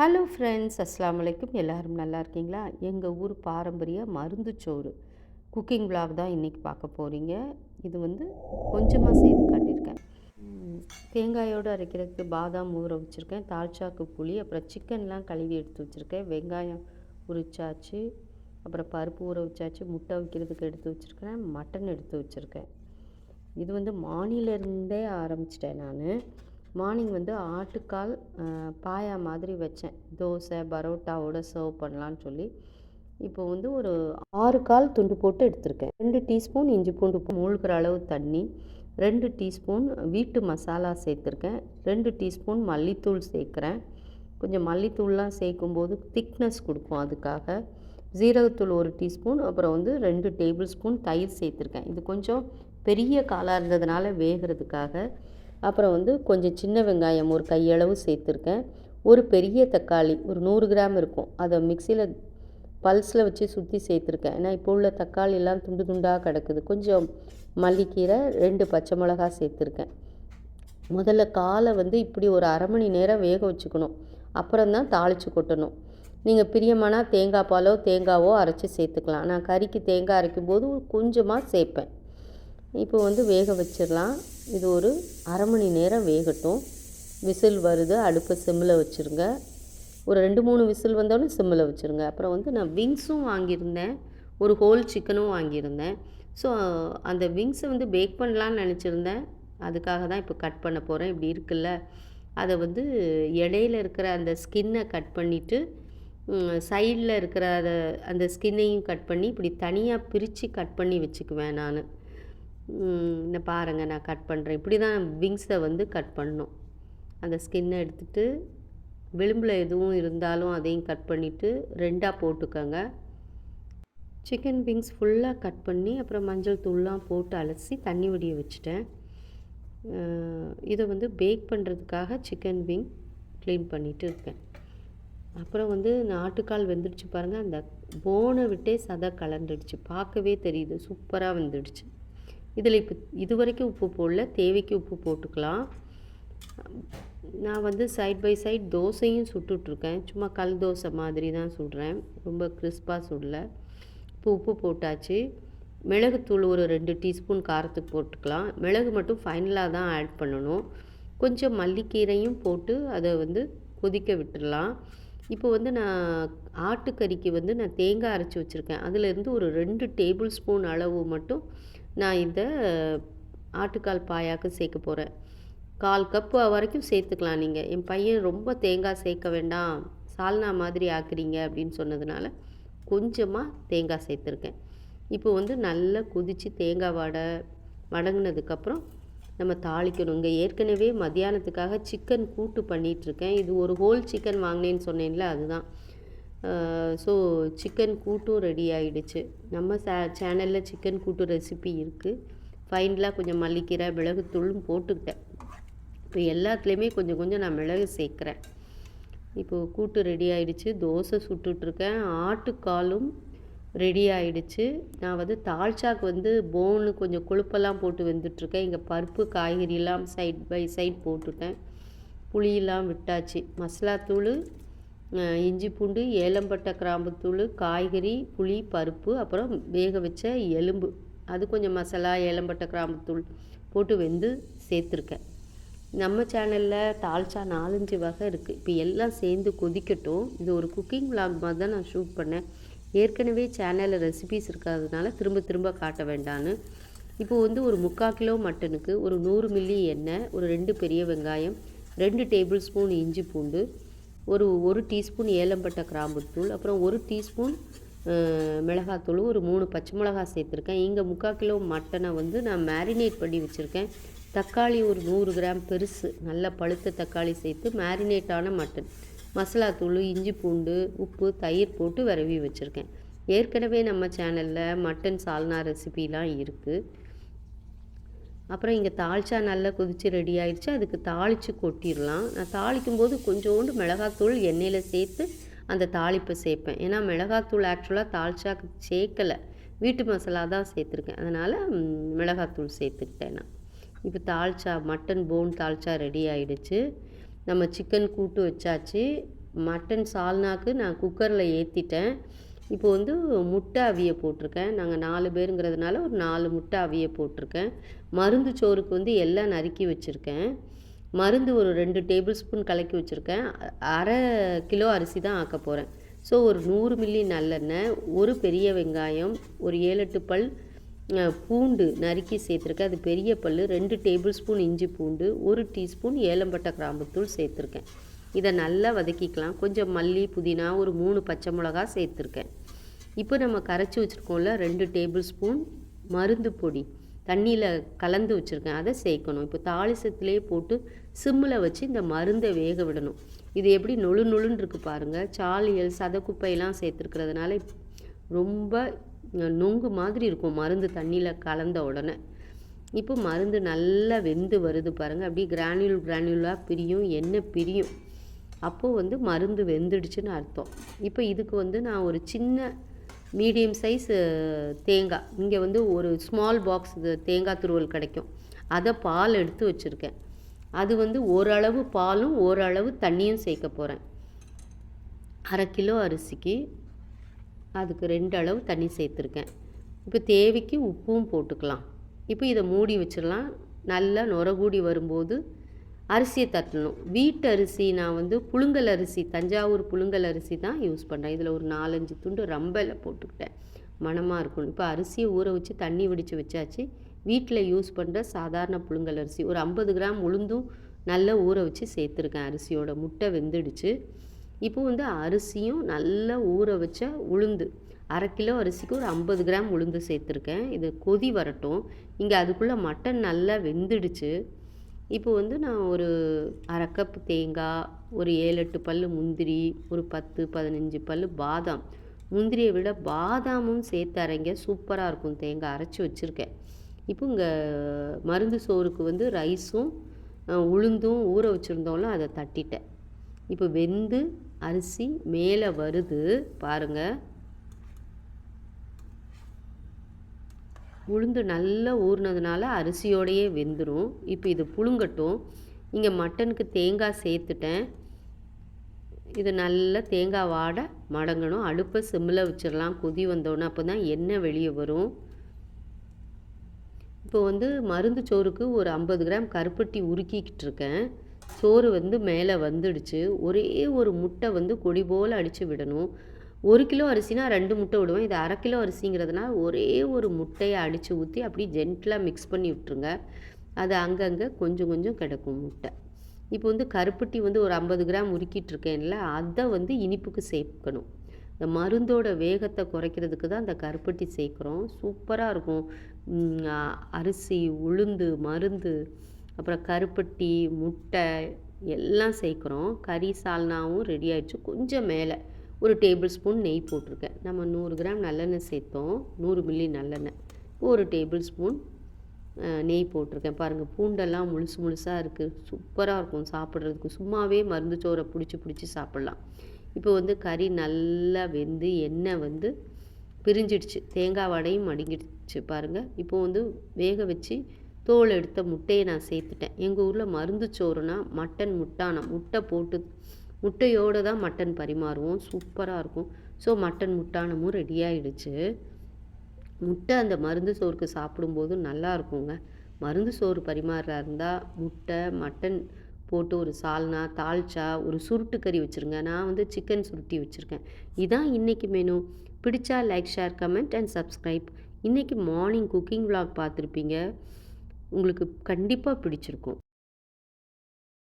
Hello friends அஸ்லாம் அலைக்கும் எல்லாரும் நல்லா இருக்கீங்களா? எங்கள் ஊர் பாரம்பரிய மருந்துச்சோறு குக்கிங் விளாக் தான் இன்றைக்கி பார்க்க போகிறீங்க இது வந்து கொஞ்சமாக செய்து காட்டியிருக்கேன். தேங்காயோடு அரைக்கிறதுக்கு பாதாம் ஊற வச்சுருக்கேன். தால்ச்சாக்கு புளி அப்புறம் சிக்கன்லாம் கழுவி எடுத்து வச்சுருக்கேன். வெங்காயம் உரிச்சாச்சு. அப்புறம் பருப்பு ஊற வச்சாச்சு. முட்டை வைக்கிறதுக்கு எடுத்து வச்சுருக்கேன் மட்டன் எடுத்து வச்சுருக்கேன். இது வந்து மானிலேருந்தே ஆரம்பிச்சிட்டேன் நான். மார்னிங் வந்து ஆட்டுக்கால் பாயா மாதிரி வச்சேன். தோசை பரோட்டாவோட சர்வ் பண்ணலான்னு சொல்லி. இப்போ வந்து ஒரு ஆறு கால் துண்டு போட்டு எடுத்திருக்கேன். ரெண்டு டீஸ்பூன் இஞ்சி பூண்டு மூழ்கிற அளவு தண்ணி ரெண்டு டீஸ்பூன் வீட்டு மசாலா சேர்த்துருக்கேன். ரெண்டு டீஸ்பூன் மல்லித்தூள் சேர்க்குறேன். கொஞ்சம் மல்லித்தூள்லாம் சேர்க்கும்போது திக்னஸ் கொடுக்கும் அதுக்காக. ஜீரகத்தூள் ஒரு டீஸ்பூன் அப்புறம் வந்து ரெண்டு டேபிள் ஸ்பூன் தயிர் சேர்த்துருக்கேன். இது கொஞ்சம் பெரிய காலாக இருந்ததுனால வேகிறதுக்காக. அப்புறம் வந்து கொஞ்சம் சின்ன வெங்காயம் ஒரு கையளவு சேர்த்துருக்கேன். ஒரு பெரிய தக்காளி ஒரு நூறு கிராம் இருக்கும். அதை மிக்சியில் பல்ஸில் வச்சு சுற்றி சேர்த்துருக்கேன். ஏன்னா இப்போ உள்ள தக்காளி எல்லாம் துண்டு துண்டாக கிடக்குது. கொஞ்சம் மல்லிக்கீரை ரெண்டு பச்சை மிளகா சேர்த்துருக்கேன். முதல்ல காலை வந்து இப்படி ஒரு அரை மணி நேரம் வேக வச்சுக்கணும். அப்புறம் தான் தாளித்து கொட்டணும். நீங்கள் பிரியமானா தேங்காய் பாலோ தேங்காவோ அரைச்சி சேர்த்துக்கலாம். நான் கறிக்கு தேங்காய் அரைக்கும் போது கொஞ்சமாக சேர்ப்பேன். இப்போ வந்து வேக வச்சிடலாம். இது ஒரு அரை மணி நேரம் வேகட்டும். விசில் வருது அடுப்பை சிம்மில் வச்சுருங்க. ஒரு ரெண்டு மூணு விசில் வந்தோடனே சிம்மில் வச்சுருங்க. அப்புறம் வந்து நான் விங்ஸும் வாங்கியிருந்தேன். ஒரு ஹோல் சிக்கனும் வாங்கியிருந்தேன். ஸோ அந்த விங்ஸை வந்து பேக் பண்ணலான்னு நினச்சிருந்தேன். அதுக்காக தான் இப்போ கட் பண்ண போகிறேன் இப்படி இருக்குல்ல. அதை வந்து இடையில இருக்கிற அந்த ஸ்கின்னை கட் பண்ணிவிட்டு சைடில் இருக்கிற அதை அந்த ஸ்கின்னையும் கட் பண்ணி இப்படி தனியாக பிரித்து கட் பண்ணி வச்சுக்குவேன் நான். இந்த பாருங்கள் நான் கட் பண்ணுறேன் இப்படி தான் விங்ஸை வந்து கட் பண்ணும். அந்த ஸ்கின்னை எடுத்துட்டு விளிம்பில் எதுவும் இருந்தாலும் அதையும் கட் பண்ணிவிட்டு ரெண்டாக போட்டுக்கோங்க. சிக்கன் விங்ஸ் ஃபுல்லாக கட் பண்ணி அப்புறம் மஞ்சள் தூள்லாம் போட்டு அலசி தண்ணி வடிய வச்சுட்டேன். இதை வந்து பேக் பண்ணுறதுக்காக சிக்கன் விங் க்ளீன் பண்ணிகிட்டு இருக்கேன். அப்புறம் வந்து நாட்டுக்கால் வெந்துடுச்சு பாருங்கள் அந்த போனை விட்டே சதை கலந்துடுச்சு. பார்க்கவே தெரியுது சூப்பராக வெந்துடுச்சு. இதில் இப்போ இது வரைக்கும் உப்பு போடல தேவைக்கு உப்பு போட்டுக்கலாம். நான் வந்து சைட் பை சைட் தோசையும் சுட்டுட்ருக்கேன். சும்மா கல் தோசை மாதிரி தான் சுடுறேன். ரொம்ப கிறிஸ்பாக சுடல. இப்போ உப்பு போட்டாச்சு. மிளகுத்தூள் ஒரு ரெண்டு டீஸ்பூன் காரத்துக்கு போட்டுக்கலாம். மிளகு மட்டும் ஃபைனலாக தான் ஆட் பண்ணணும். கொஞ்சம் மல்லிக்கீரையும் போட்டு அதை வந்து கொதிக்க விட்டுடலாம். இப்போ வந்து நான் ஆட்டுக்கறிக்கு வந்து நான் தேங்காய் அரைச்சி வச்சுருக்கேன். அதிலேருந்து ஒரு ரெண்டு டேபிள் ஸ்பூன் அளவு மட்டும் நான் இந்த ஆட்டுக்கால் பாயாக்கு சேர்க்க போகிறேன் கால் கப்பு வரைக்கும் சேர்த்துக்கலாம் நீங்கள் என் பையன் ரொம்ப தேங்காய் சேர்க்க வேண்டாம். சால்னா மாதிரி ஆக்குறீங்க அப்படின்னு சொன்னதுனால கொஞ்சமாக தேங்காய் சேர்த்துருக்கேன். இப்போ வந்து நல்லா குதித்து தேங்காய் வடை வடங்கினதுக்கப்புறம் நம்ம தாளிக்கணும். இங்கே ஏற்கனவே மத்தியானத்துக்காக சிக்கன் கூட்டு பண்ணிகிட்ருக்கேன் இது ஒரு ஹோல் சிக்கன் வாங்கினேன்னு சொன்னேன்ல அதுதான். ஸோ சிக்கன் கூட்டும் ரெடி ஆகிடுச்சு நம்ம சே சேனலில் சிக்கன் கூட்டு ரெசிபி இருக்குது ஃபைனலாக கொஞ்சம் மல்லிக்கீரை மிளகுத்தூளும் போட்டுக்கிட்டேன். இப்போ எல்லாத்துலேயுமே கொஞ்சம் கொஞ்சம் நான் மிளகு சேர்க்குறேன். இப்போது கூட்டு ரெடி ஆகிடுச்சு தோசை சுட்டுட்ருக்கேன். ஆட்டுக்காலும் ரெடி ஆகிடுச்சு நான் வந்து தால்ச்சாக்கு வந்து போனு கொஞ்சம் கொழுப்பெல்லாம் போட்டு வெந்துட்டுருக்கேன் இங்கே பருப்பு காய்கறியெல்லாம் சைட் பை சைட் போட்டுட்டேன். புளியெல்லாம் விட்டாச்சு. மசாலாத்தூள் தூள் இஞ்சி பூண்டு ஏலம்பட்டை கிராம்புத்தூள் காய்கறி புளி பருப்பு அப்புறம் வேக வச்ச எலும்பு. அது கொஞ்சம் மசாலா ஏலம்பட்டை கிராம்புத்தூள் போட்டு வெந்து சேர்த்துருக்கேன். நம்ம சேனலில் தால்ச்சா நாலஞ்சு வகை இருக்குது இப்போ எல்லாம் சேர்ந்து கொதிக்கட்டும். இது ஒரு குக்கிங் விளாக் மாதிரி தான் நான் ஷூட் பண்ணேன். ஏற்கனவே சேனலில் ரெசிபிஸ் இருக்கிறதுனால திரும்ப திரும்ப காட்ட வேண்டான்னு. இப்போ வந்து ஒரு முக்கால் கிலோ மட்டனுக்கு ஒரு நூறு மில்லி எண்ணெய் ஒரு ரெண்டு பெரிய வெங்காயம் ரெண்டு டேபிள் ஸ்பூன் இஞ்சி பூண்டு ஒரு ஒரு டீஸ்பூன் ஏலம்பட்டை கிராம்புத்தூள் அப்புறம் ஒரு டீஸ்பூன் மிளகாத்தூள் ஒரு மூணு பச்சை மிளகா சேர்த்துருக்கேன். இங்கே முக்கால் கிலோ மட்டனை வந்து நான் மேரினேட் பண்ணி வச்சுருக்கேன். தக்காளி ஒரு நூறு கிராம் பெருசு நல்ல பழுத்த தக்காளி சேர்த்து மேரினேட்டான மட்டன். மசாலாத்தூள் இஞ்சி பூண்டு உப்பு தயிர் போட்டு விரவி வச்சுருக்கேன். ஏற்கனவே நம்ம சேனலில் மட்டன் சால்னா ரெசிபிலாம் இருக்குது அப்புறம் இங்கே தாளிச்சா நல்லா கொதித்து ரெடி ஆயிடுச்சு. அதுக்கு தாளித்து கொட்டிடலாம். நான் தாளிக்கும் போது கொஞ்சோண்டு மிளகாத்தூள் எண்ணெயில் சேர்த்து அந்த தாளிப்பை சேர்ப்பேன். ஏன்னா மிளகாத்தூள் ஆக்சுவலாக தாளிச்சாக்கு சேர்க்கலை. வீட்டு மசாலா தான் சேர்த்துருக்கேன். அதனால் மிளகாத்தூள் சேர்த்துக்கிட்டேன் நான். இப்போ dalcha mutton bone dalcha ready ஆயிடுச்சு. நம்ம சிக்கன் கூட்டு வச்சாச்சு. மட்டன் சால்னாக்கு நான் குக்கரில் ஏற்றிட்டேன் இப்போ வந்து முட்டை அவிய போட்டிருக்கேன். நாங்கள் நாலு பேருங்கிறதுனால ஒரு நாலு முட்டை அவிய போட்டிருக்கேன். மருந்து சோறுக்கு வந்து எல்லாம் நறுக்கி வச்சுருக்கேன். மருந்து ஒரு ரெண்டு டேபிள் ஸ்பூன் கலக்கி வச்சுருக்கேன். அரை கிலோ அரிசி தான் ஆக்க போகிறேன் ஸோ ஒரு நூறு மில்லி நல்லெண்ணெய் ஒரு பெரிய வெங்காயம் ஒரு ஏழு எட்டு பல் பூண்டு நறுக்கி சேர்த்துருக்கேன். அது பெரிய பல் ரெண்டு டேபிள் ஸ்பூன் இஞ்சி பூண்டு ஒரு டீஸ்பூன் ஏலம்பட்டை கிராம்புத்தூள் சேர்த்துருக்கேன். இதை நல்லா வதக்கிக்கலாம். கொஞ்சம் மல்லி புதினா ஒரு மூணு பச்சை மிளகா சேர்த்துருக்கேன். இப்போ நம்ம கரைச்சி வச்சுருக்கோம்ல ரெண்டு டேபிள் ஸ்பூன் மருந்து பொடி. தண்ணியில் கலந்து வச்சுருக்கேன். அதை சேர்க்கணும். இப்போ தாளிசத்துலேயே போட்டு சிம்மில் வச்சு இந்த மருந்தை வேக விடணும். இது எப்படி நொழு நொழுன்னு இருக்குது பாருங்கள் சாலியல் சதக்குப்பையெல்லாம் சேர்த்துருக்கிறதுனால ரொம்ப நொங்கு மாதிரி இருக்கும் மருந்து தண்ணியில் கலந்த உடனே. இப்போ மருந்து நல்லா வெந்து வருது பாருங்கள் அப்படியே கிரானியூல் கிரானியூலாக பிரியும் எண்ணெய் பிரியும். அப்போது வந்து மருந்து வெந்துடுச்சுன்னு அர்த்தம். இப்போ இதுக்கு வந்து நான் ஒரு சின்ன மீடியம் சைஸ் தேங்காய் இங்கே வந்து ஒரு ஸ்மால் பாக்ஸ் தேங்காய் துருவல் கிடைக்கும். அதை பால் எடுத்து வச்சுருக்கேன். அது வந்து ஓரளவு பாலும் ஓரளவு தண்ணியும் சேர்க்க போகிறேன் அரை கிலோ அரிசிக்கு அதுக்கு ரெண்டு அளவு தண்ணி சேர்த்துருக்கேன். இப்போ தேவைக்கு உப்பும் போட்டுக்கலாம். இப்போ இதை மூடி வச்சிடலாம். நல்லா நுரகூடி வரும்போது அரிசியை தட்டணும். வீட்டு அரிசி நான் வந்து புழுங்கல் அரிசி தஞ்சாவூர் புழுங்கல் அரிசி தான் யூஸ் பண்ணுறேன் இதில் ஒரு நாலஞ்சு துண்டு ரம்பலை போட்டுக்கிட்டேன். மணமாக இருக்கும் இப்போ அரிசியை ஊற வச்சு தண்ணி வடித்து வச்சாச்சு. வீட்டில் யூஸ் பண்ணுற சாதாரண புழுங்கல் அரிசி. ஒரு ஐம்பது கிராம் உளுந்தும் நல்லா ஊற வச்சு சேர்த்துருக்கேன் அரிசியோட. முட்டை வெந்துடுச்சு. இப்போ வந்து அரிசியும் நல்லா ஊற வச்ச உளுந்து. அரை கிலோ அரிசிக்கு ஒரு ஐம்பது கிராம் உளுந்து சேர்த்துருக்கேன். இது கொதி வரட்டும். இங்கே அதுக்குள்ளே மட்டன் நல்லா வெந்துடுச்சு. இப்போ வந்து நான் ஒரு அரை கப் தேங்காய் ஒரு ஏழு எட்டு பல் முந்திரி ஒரு பத்து பதினஞ்சு பல் பாதாம். முந்திரியை விட பாதாமும் சேர்த்து அரைங்க. சூப்பராக இருக்கும். தேங்காய் அரைச்சி வச்சுருக்கேன். இப்போ இங்கே மருந்து சோறுக்கு வந்து ரைஸும் உளுந்தும் ஊற வச்சுருந்தோம்ல அதை தட்டிட்டேன். இப்போ வெந்து அரிசி மேலே வருது. பாருங்கள் உளுந்து நல்லா ஊறினதுனால அரிசியோடையே வெந்துடும் இப்போ இது புழுங்கட்டும். இங்கே மட்டனுக்கு தேங்காய் சேர்த்துட்டேன். இது நல்லா தேங்காய் வாட மடங்கணும். அடுப்பை சிம்மில் வச்சிடலாம். கொதி வந்தோடனே அப்போ தான் எண்ணெய் வெளியே வரும். இப்போ வந்து மருந்து சோறுக்கு ஒரு ஐம்பது கிராம் கருப்பட்டி உருக்கிக்கிட்டு இருக்கேன். சோறு வந்து மேலே வந்துடுச்சு. ஒரே ஒரு முட்டை வந்து கொடி போல் அடித்து விடணும். ஒரு கிலோ அரிசினா ரெண்டு முட்டை விடுவேன். இது அரை கிலோ அரிசிங்கிறதுனால ஒரே ஒரு முட்டையை அடித்து ஊற்றி அப்படி ஜென்டிலாக மிக்ஸ் பண்ணி விட்டுருங்க. அது அங்கங்கே கொஞ்சம் கொஞ்சம் கிடக்கும் முட்டை. இப்போ வந்து கருப்பட்டி வந்து ஒரு ஐம்பது கிராம் உருக்கிட்டு இருக்கேன்ல அதை வந்து இனிப்புக்கு சேர்க்கணும். இந்த மருந்தோட வேகத்தை குறைக்கிறதுக்கு தான் அந்த கருப்பட்டி சேர்க்குறோம். சூப்பராக இருக்கும். அரிசி உளுந்து மருந்து அப்புறம் கருப்பட்டி முட்டை எல்லாம் சேர்க்குறோம். கறி சால்னாவும் ரெடி ஆயிடுச்சு. கொஞ்சம் மேலே. ஒரு டேபிள் ஸ்பூன் நெய் போட்டிருக்கேன். நம்ம நூறு கிராம் நல்லெண்ணெய் சேர்த்தோம். நூறு மில்லி நல்லெண்ணெய். ஒரு டேபிள் ஸ்பூன் நெய் போட்டிருக்கேன். பாருங்கள் பூண்டெல்லாம் முழுசு முழுசாக இருக்குது சூப்பராக இருக்கும் சாப்பிட்றதுக்கு. சும்மாவே மருந்து சோறை பிடிச்சி பிடிச்சி சாப்பிட்லாம். இப்போ வந்து கறி நல்லா வெந்து எண்ணெய் வந்து பிரிஞ்சிடுச்சு. தேங்காய் வடையும் மடிங்கிடுச்சு பாருங்கள் இப்போ வந்து வேக வச்சு தோல் எடுத்த முட்டையை நான் சேர்த்துட்டேன். எங்கள் ஊரில் மருந்து சோறுனா மட்டன் முட்டானா முட்டை போட்டு முட்டையோடு தான் மட்டன் பரிமாறுவோம். சூப்பராக இருக்கும். ஸோ மட்டன் முட்டானமும் ரெடி ஆகிடுச்சு முட்டை அந்த மருந்து சோறுக்கு சாப்பிடும்போது நல்லா இருக்குங்க. மருந்து சோறு பரிமாறுறா இருந்தால் முட்டை மட்டன் போட்டு ஒரு சால்னா தால்ச்சா ஒரு சுருட்டு கறி வச்சுருங்க. நான் வந்து சிக்கன் சுருட்டி வச்சுருக்கேன். இதான் இன்றைக்கி மெனு பிடிச்சா like share comment and subscribe இன்றைக்கி மார்னிங் குக்கிங் விலாக் பார்த்துருப்பீங்க. உங்களுக்கு கண்டிப்பாக பிடிச்சிருக்கும்.